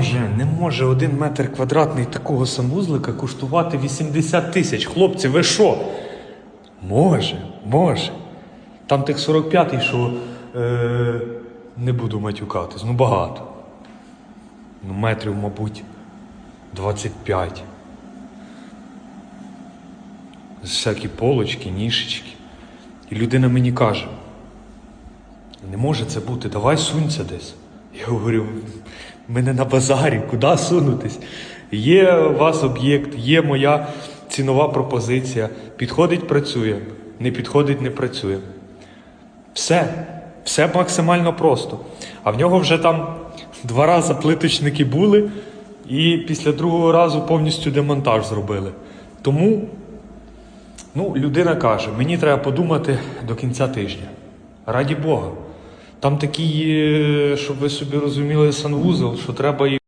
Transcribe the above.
може, не може один метр квадратний такого санвузлика коштувати 80 тисяч. Хлопці, ви що? Може, може. Там тих 45-й, що е, не буду матюкатись, ну багато. Ну, метрів, мабуть, 25. Всякі полочки, нішечки. І людина мені каже: не може це бути, давай сунься десь. Я говорю, ми не на базарі, куди сунутись? Є у вас об'єкт, є моя цінова пропозиція. Підходить, працює, не підходить, не працює. Все, все максимально просто. А в нього вже там два рази плиточники були, і після другого разу повністю демонтаж зробили. Тому ну, людина каже: мені треба подумати до кінця тижня. Раді Бога. Там такий, е, щоб ви собі розуміли, санвузол, що треба і